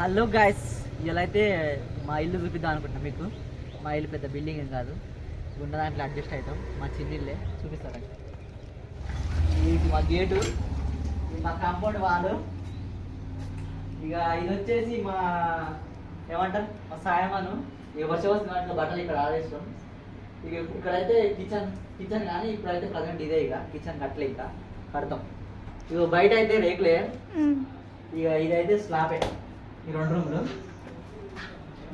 Hello guys ఇలా అయితే మా ఇల్లు చూపిద్దాం అనుకుంటున్నా మీకు. మా ఇల్లు పెద్ద బిల్డింగ్ ఏం కాదు. ఉన్న దాంట్లో అడ్జస్ట్ అవుతాం. మా చిన్న ఇల్లే. చూపిస్తారా? ఇది మా గేటు. ఇది మా కాంపౌండ్ వాళ్ళు ఇక ఇది వచ్చేసి మా ఏమంటారు? మా సాయమాను. ఇక వర్షం వస్తుంది వాటిలో బట్టలు ఇక్కడ ఆడేస్తాం ఇక ఇక్కడైతే కిచెన్ కిచెన్ కానీ ఇప్పుడైతే ప్రజెంట్ ఇదే ఇక. కిచెన్ కట్టలే ఇక. కడతాం. ఇక బయట అయితే రేకులే ఇక ఇదైతే స్లాబే ఈ రెండు రూములు.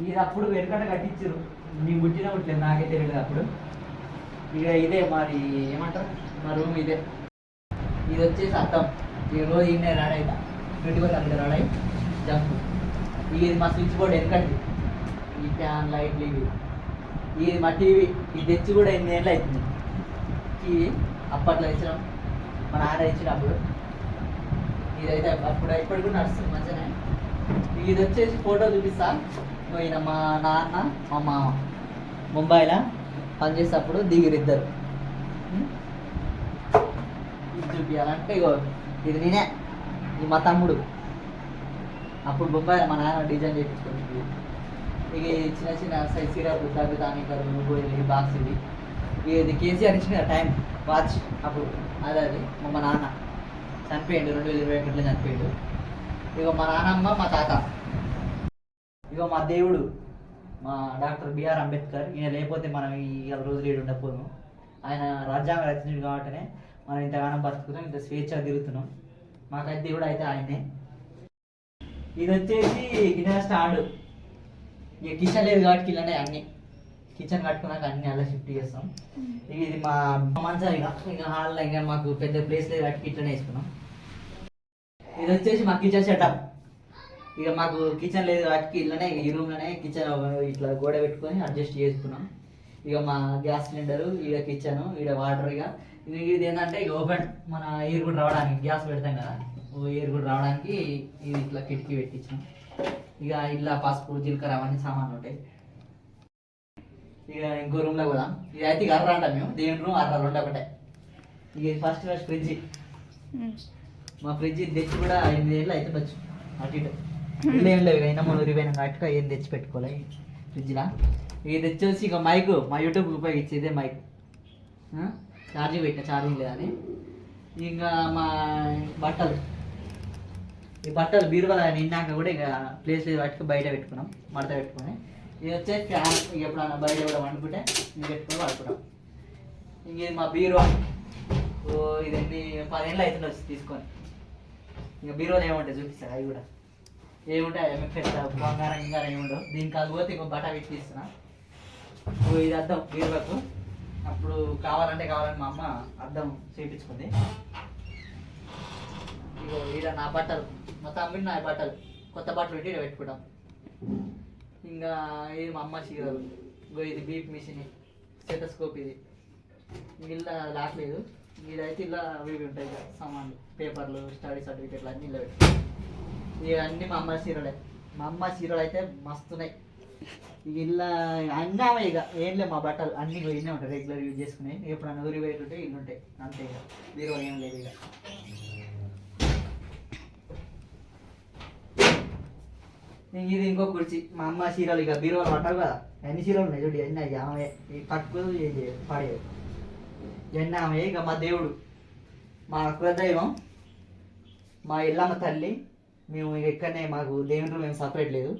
ఇది అప్పుడు వెనుకట కట్టించారు నీ పుట్టిన పుట్టలేదు నాకే తెలియదు అప్పుడు. ఇక ఇదే మరి ఏమంటారు? మా రూమ్ ఇదే. ఇది వచ్చేసి అర్థం ఈ రోజు ఇన్నే రాడ్ అవుతా పెట్టుకొని అక్కడ రాడ్ అయి జంప్. ఇది మా స్విచ్ బోర్డ్ వెనకటి ఈ ఫ్యాన్ లైట్లు ఇవి. ఇది మా టీవీ. ఇది తెచ్చి కూడా ఎన్ని ఏళ్ళు అవుతుంది టీవీ అప్పట్లో ఇచ్చినాం మా నాన్న ఇచ్చినప్పుడు ఇదైతే అప్పుడు ఇప్పటికి కూడా నడుస్తుంది మంచిగానే. ఇది వచ్చేసి ఫోటో చూపిస్తా. పోయిన మా నాన్న మా మామ. ముంబైలో? పనిచేసేటప్పుడు దిగిరు ఇద్దరు. ఇది చూపించాలంటే ఇగో ఇది నేనే ఇది మా తమ్ముడు. అప్పుడు బొంబాయిలో మా నాన్న డిజైన్ చేయించుకుంటుంది ఇక చిన్న చిన్న సైజ్ సిరప్ దగ్గు తానికరు గోళీలు బాక్స్ ఇది ఇక ఇది కేసీఆర్ ఇచ్చిన టైం వాచ్ అప్పుడు. అదే అది మా నాన్న. చనిపోయాడు రెండు వేల ఇరవై ఒకటిలో చనిపోయిండు ఇక మా నాన్నమ్మ మా తాత. ఇక మా దేవుడు మా డాక్టర్ బిఆర్ అంబేద్కర్. ఈయన లేకపోతే మనం ఈ రోజులు ఏడు ఉండకపోను ఆయన రాజ్యాంగ రచనలు కాబట్టినే మనం ఇంతగానం బతుకుతున్నాం ఇంత స్వేచ్ఛ తిరుగుతున్నాం. మాకైతే దేవుడు అయితే ఆయనే. ఇది వచ్చేసి గిన్నెల స్టాండ్. ఇక కిచెన్ లేదు కాబట్టి ఇలానే అన్ని. కిచెన్ కట్టుకున్నాక అన్ని అలా షిఫ్ట్ చేస్తాం. ఇక ఇది మా మంచం ఇక ఇక హాల్లో ఇంకా మాకు పెద్ద ప్లేస్ లేదు కాబట్టి ఇట్లనే వేసుకున్నాం. ఇది వచ్చేసి మా కిచెన్ సెటప్ ఇక మాకు కిచెన్ లేదు వాటికి ఇళ్ళనే ఈ రూమ్లోనే కిచెన్ ఇట్లా గోడ పెట్టుకొని అడ్జస్ట్ చేసుకున్నాం. ఇక మా గ్యాస్ సిలిండరు ఇక కిచెన్ ఇక వాటర్ ఇక. ఇది ఏంటంటే ఇక ఓపెన్ మన ఎయిర్ కూడా రావడానికి గ్యాస్ పెడతాం కదా. ఎయిర్ కూడా రావడానికి ఇది ఇట్లా కిటికీ పెట్టించాం. ఇక ఇలా పసుపు జీలకర్ర అవన్నీ సామాన్లు ఉంటాయి. ఇక ఇంకో రూమ్లో కూడా ఇది అయితే ఇక అర్ర అంటాం మేము. దేని రూమ్ అర్ర రెండు ఒకటే. ఇక ఫస్ట్ ఫస్ట్ ఫ్రిడ్జ్ మా ఫ్రిడ్జ్ తెచ్చి కూడా ఎనిమిది ఏళ్ళు అయితే వచ్చు అటు ఇటు. ఇల్లు ఏం లేవు అయినా మనం ఊరిపోయిన అట్టుగా ఏం తెచ్చి పెట్టుకోలే ఫ్రిడ్జ్లా. ఇది తెచ్చేసి ఇక మైక్ మా యూట్యూబ్ ఉపయోగించి ఇదే మైక్ ఛార్జింగ్ పెట్టిన ఛార్జింగ్ లేదని. ఇంకా మా బట్టలు. ఈ బట్టలు బీరువాల నిన్నాక కూడా ఇక ప్లేస్ లేదు పట్టుకు బయట పెట్టుకున్నాం మడత పెట్టుకుని. ఇది వచ్చే ఫ్యాన్ ఇక ఎప్పుడన్నా బయట కూడా వండుకుంటే ఇది పెట్టుకుని పడుకున్నాం ఇంక ఇది మా బీరువా. ఓ ఇది ఎన్ని పదేళ్ళు అవుతుండొచ్చు తీసుకొని. ఇంకా బీరో ఏముంటాయి చూపిస్తారు అవి కూడా. ఏముంటాయి అవి పెద్ద బంగారం ఇంగారం ఏముండవు దీనికి అది పోతే ఇంకో బట్ట పెట్టి ఇది అద్దం బీరువాకు. అప్పుడు కావాలంటే కావాలని మా అమ్మ అద్దం చేయించుకుంది ఇగో ఈడ నా బట్టలు. మొత్తం అమ్మిడి నా బట్టలు. కొత్త బట్టలు పెట్టి పెట్టుకుంటాం. ఇంకా ఇది మా అమ్మ చీరలు. ఇగో ఇది బీప్ మిషన్. స్టెటస్కోప్ ఇది. ఇలా లాట్లేదు ఇదైతే ఇలా అవి ఉంటాయి ఇక సామాన్లు. పేపర్లు స్టడీ సర్టిఫికెట్లు అన్నీ ఇలా ఇవన్నీ ఇక మా అమ్మ సీరలే మా అమ్మ చీరలు అయితే మస్తున్నాయి. ఇక ఇలా అన్నీ ఆమె ఇక. ఏం లేవు మా బట్టలు. అన్నీ ఇన్నే ఉంటాయి. రెగ్యులర్ యూజ్ చేసుకునే ఎప్పుడన్నా ఊరి పోయేటుంటే ఇల్లు ఉంటాయి. అంతే ఇక. బీరువా ఏం లేదు ఇక. ఇది ఇంకో కుర్చీ. మా అమ్మ చీరలు ఇక బీరువాలు పట్టావు కదా. ఎన్ని చీరలు ఉన్నాయి చూడు. ఎన్ని అయ్యి. ఆమె ఈ పట్టుకు పడేవి ఎన్ని ఆమె ఇక మా దేవుడు. మా కులదైవం మా ఇల్లమ్మ తల్లి మేము ఇక ఇక్కడనే మాకు దేవుని మేము ఏం సపరేట్ లేదు.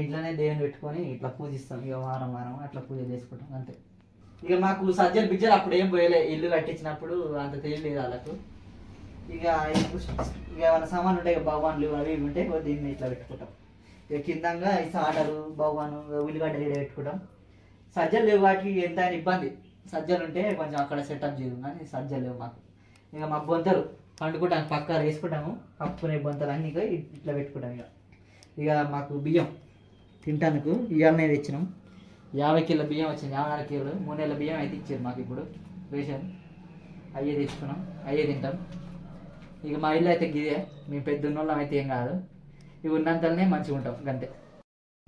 ఇంట్లోనే దేవుని పెట్టుకొని ఇట్లా పూజిస్తాం. ఇక వారం వారం అట్లా పూజ చేసుకుంటాం అంతే. ఇక మాకు సజ్జలు బిజ్జలు అప్పుడు ఏం పోయలే. ఇల్లు కట్టించినప్పుడు అంత తెలియలేదు వాళ్ళకు. ఇక ఇక ఏమైనా సామాన్లు ఉంటాయి ఇక భగవాన్లు అవి ఇవి ఉంటే దీన్ని ఇట్లా పెట్టుకుంటాం. ఇక కిందంగా ఈ సాటరు భగవాను ఉల్లిగడ్డలు ఈడ పెట్టుకుంటాం. సజ్జలు లేవు వాటికి ఎంత ఇబ్బంది. సజ్జలు ఉంటే కొంచెం అక్కడ సెటప్ చేయదు కానీ సజ్జలు లేవు మాకు. ఇక మా బొంతలు పండుకుంటాం పక్క వేసుకుంటాము కప్పుకునే బొంతలు అన్నీ ఇక ఇట్లా పెట్టుకుంటాం ఇక ఇక మాకు బియ్యం తింటానికి ఇవాళనే తెచ్చినాం. యాభై కిలో బియ్యం వచ్చింది యాభై నాలుగు కిలోలు. మూడు నెలల బియ్యం అయితే ఇచ్చారు మాకు ఇప్పుడు రేషన్. అయ్యే తెచ్చుకున్నాం అయ్యే తింటాం. ఇక మా ఇల్లు అయితే గిదే మేము పెద్ద ఉన్నోళ్ళం అయితే ఏం కాదు. ఇవి ఉన్నంతనే మంచిగా ఉంటాం అంతే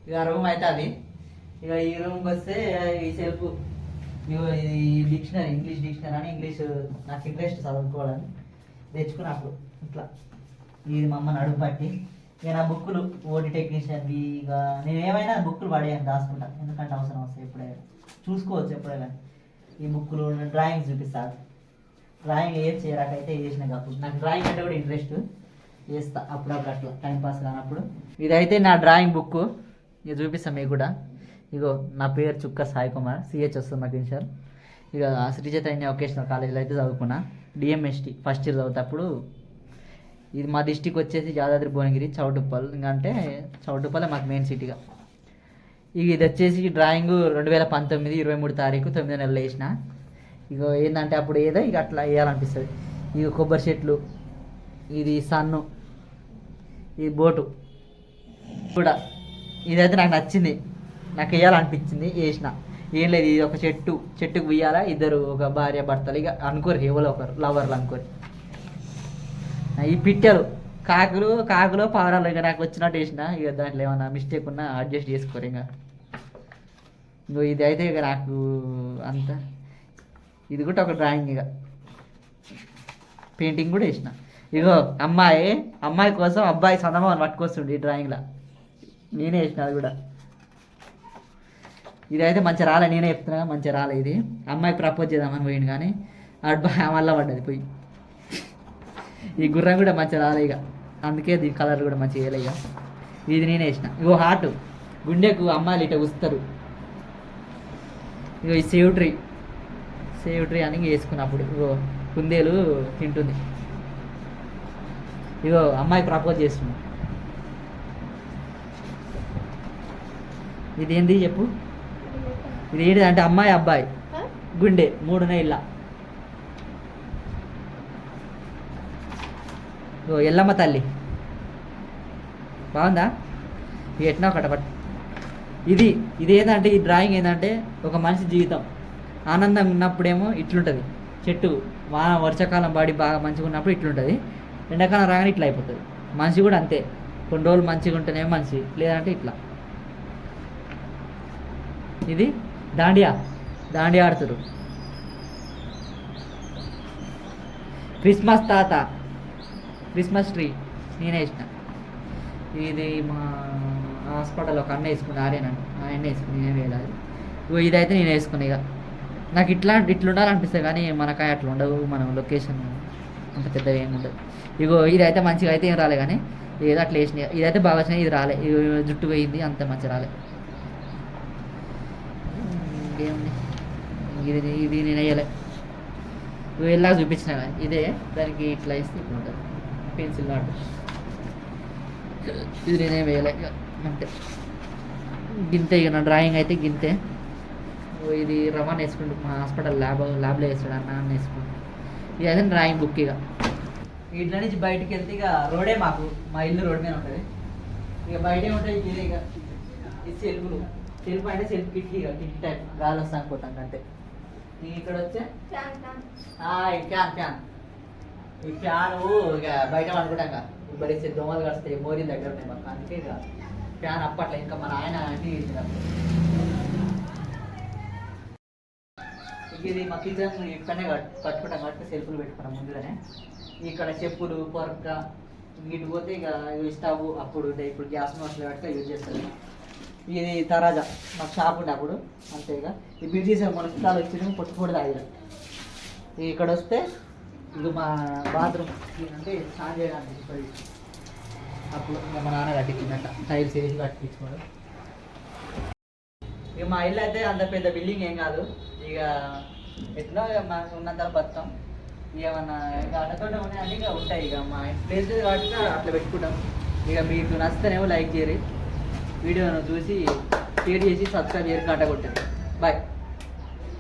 ఇక రూమ్ అయితే అది. ఇక ఈ రూమ్కి వస్తే ఈ సెల్ఫ్ ఇది డిక్షనరీ ఇంగ్లీష్ డిక్షనరీ అని ఇంగ్లీష్ నాకు ఇంట్రెస్ట్ చదువుకోవాలని తెచ్చుకున్నప్పుడు ఇట్లా. ఇది మా అమ్మ నడుము పట్టి. ఇక నా బుక్కులు ఓటీ టెక్నీషియన్వి ఇక నేను ఏమైనా బుక్కులు పడేయను దాచుకుంటాను ఎందుకంటే అవసరం వస్తాయి ఎప్పుడైనా. చూసుకోవచ్చు ఎప్పుడైనా. ఈ బుక్కులు డ్రాయింగ్ చూపిస్తాను డ్రాయింగ్ ఏం చేయరాకైతే చేసిన కాదు. నాకు డ్రాయింగ్ అంటే కూడా ఇంట్రెస్ట్. చేస్తా అప్పుడప్పుడు అట్లా. టైం పాస్ కానప్పుడు. ఇదైతే నా డ్రాయింగ్ బుక్ ఇక చూపిస్తాను మీకు కూడా. ఇగో నా పేరు చుక్క సాయి కుమార్ సిహెచ్ వస్తుంది నాకు సార్ ఇక శ్రీజత అయిన వొకేషనల్ కాలేజీలో అయితే చదువుకున్నా. డిఎంఎస్టీ ఫస్ట్ ఇయర్ చదువుతప్పుడు ఇది మా డిస్టిక్ వచ్చేసి యాదాద్రి భువనగిరి చౌటుప్పల్. ఇంకా అంటే చౌటుప్పల్ మాకు మెయిన్ సిటీగా ఇక ఇది వచ్చేసి డ్రాయింగ్ రెండు వేల పంతొమ్మిది ఇరవై మూడు తారీఖు తొమ్మిదో నెలలు వేసిన. ఇక ఏంటంటే అప్పుడు ఏదో ఇక అట్లా వేయాలనిపిస్తుంది. ఇక కొబ్బరి చెట్లు ఇది సన్ను ఇది బోటు. కూడా ఇదైతే నాకు నచ్చింది. నాకు వేయాలనిపించింది వేసిన ఏం లేదు ఇది ఒక చెట్టు. చెట్టుకు వేయాలా ఇద్దరు ఒక భార్య భర్తలు ఇక అనుకోరు ఎవరో ఒకరు లవర్లు అనుకోరు. ఈ పిట్టలు కాకులు కాకులు పావురాలు ఇక నాకు వచ్చినట్టు వేసిన ఇక దాంట్లో ఏమన్నా మిస్టేక్ ఉన్నా అడ్జస్ట్ చేసుకోరు ఇంకా. ఇంకో ఇది అయితే ఇక నాకు అంత ఇది కూడా ఒక డ్రాయింగ్ ఇక. పెయింటింగ్ కూడా వేసిన. ఇగో అమ్మాయి అమ్మాయి కోసం అబ్బాయి సందమాన్ని పట్టుకొస్తుండే ఈ డ్రాయింగ్లో నేనే వేసిన అది కూడా. ఇదైతే మంచి మంచిగా రాలే నేనే చెప్తున్నా మంచిగా రాలే ఇది. అమ్మాయి ప్రపోజ్ చేద్దామని పోయింది కానీ అడ్ మళ్ళీ పడ్డది పోయి. ఈ గుర్రం కూడా మంచిగా రాలే ఇక. అందుకే దీని కలర్ కూడా మంచిగా వేయలే ఇక. ఇది నేనే వేసిన. ఇగో హార్ట్ గుండెకు అమ్మాయిలు ఇట్లా ఉస్తారు. ఇగో ఈ సేవ్ ట్రీ. సేవ్ ట్రీ అని వేసుకున్నప్పుడు ఇగో కుందేలు తింటుంది. ఇగో అమ్మాయి ప్రపోజ్ చేస్తుంది. ఇది ఏంది చెప్పు? ఇది ఏంటి అంటే అమ్మాయి అబ్బాయి. గుండె మూడునే ఇల్ల ఓ ఎల్లమ్మ తల్లి. బాగుందా? ఇది ఎట్నా ఒకట ఇది ఇది ఏంటంటే ఈ డ్రాయింగ్ ఏంటంటే ఒక మనిషి జీవితం. ఆనందంగా ఉన్నప్పుడేమో ఇట్లుంటుంది. చెట్టు వాన వర్షాకాలం పడి బాగా మంచిగా ఉన్నప్పుడు ఇట్లుంటుంది. ఎండాకాలం రాగానే ఇట్లా అయిపోతుంది. మనిషి కూడా అంతే. కొన్ని రోజులు మంచిగా ఉంటేనేమో మనిషి. లేదంటే ఇట్లా. ఇది దాండియా దాండియా ఆడుతురు క్రిస్మస్ తాత క్రిస్మస్ ట్రీ నేనే ఇచ్చిన ఇది మా హాస్పిటల్ ఒక అన్న వేసుకుని ఆ ఆయన వేసుకుని నేనే వేయాలి. ఇగో ఇదైతే నేను వేసుకున్నా ఇక నాకు ఇట్లా ఇట్లుండాలనిపిస్తుంది కానీ మనకాయ అట్లా ఉండవు మనం లొకేషన్ అంత పెద్దగా ఏమి ఉండదు. ఇగో ఇదైతే మంచిగా అయితే ఏం రాలే కానీ ఏదో అట్లా వేసినాయి ఇదైతే బాగా వచ్చినాయి ఇది రాలే. జుట్టు పోయింది అంత మంచిగా రాలే. ఇంకేముంది? ఇది ఇది నేను వేయలే వెళ్ళాక చూపించిన కదా, ఇదే దానికి ఇట్లా ఇస్తే ఇట్లా ఉంటుంది పెన్సిల్ నాటు ఇది నేనేం వేయలే. ఇక అంతే. గింతే ఇక నా డ్రాయింగ్ అయితే గింతే. ఓ ఇది రవాణా వేసుకుంటు మా హాస్పిటల్ ల్యాబ్ ల్యాబ్లో వేస్తాడు అన్న అని వేసుకుంటు ఇది అయితే డ్రాయింగ్ బుక్ ఇక ఇంట్లో నుంచి బయటికి వెళ్తే ఇక రోడే మాకు మా ఇల్లు రోడ్ మీద ఉంటుంది. ఇక బయటే ఉంటాయి ఇక ఇది సెల్ఫ్లు. సెల్ఫ్ అంటే సెల్ఫ్ కిటికీ ఇక కిటికీ టైప్ గాలి వస్తాను పోతాం అంతే. ఇక ఇక్కడ వచ్చే? హాయ్ ఫ్యాన్ ఫ్యాన్ ఈ ఫ్యాన్ ఇక బయట పడుకుంటాం బడిస్తే దోమలు కడితే మోరీ దగ్గర ఉన్నాయి మాకు. అందుకే ఇక ఫ్యాన్ అప్పట్లో ఇంకా మన ఆయన ఇక ఇది మా కిచెన్ ఇక్కడనే కట్- కట్టుకుంటాం కాబట్టి సెల్ఫ్లు పెట్టుకున్నాం ముందుగానే. ఇక్కడ చెప్పులు పొరక ఇటు పోతే ఇక స్టవ్ అప్పుడు ఇప్పుడు గ్యాస్ మోసలు పెడితే యూజ్ చేస్తారు. ఇది తరాజా మాకు షాప్ ఉండే అప్పుడు అంతే ఇక ఈ బిజీ మన చుట్టాలు వచ్చి పొట్టుపొడి తాగిన. ఇక్కడ వస్తే ఇది మా బాత్రూమ్ అంటే స్నానం చేయడానికి అప్పుడు మా నాన్న కట్టించిందంట టైల్స్ వేసి కట్టించుకోవడం. ఇక మా ఇల్లు అయితే అంత పెద్ద బిల్డింగ్ ఏం కాదు. ఇక ఎట్లా ఇక ఉన్నంత బతాం ఇక మన అడగడం అడ్డతోట ఉన్నాయని ఇక ఉంటాయి. ఇక మా ప్లేస్ కాబట్టి అట్లా పెట్టుకుంటాం. ఇక మీకు నచ్చితేనేమో లైక్ చేయరు. వీడియోను చూసి షేర్ చేసి సబ్స్క్రైబ్ చేసి గంట కొట్టండి. బాయ్.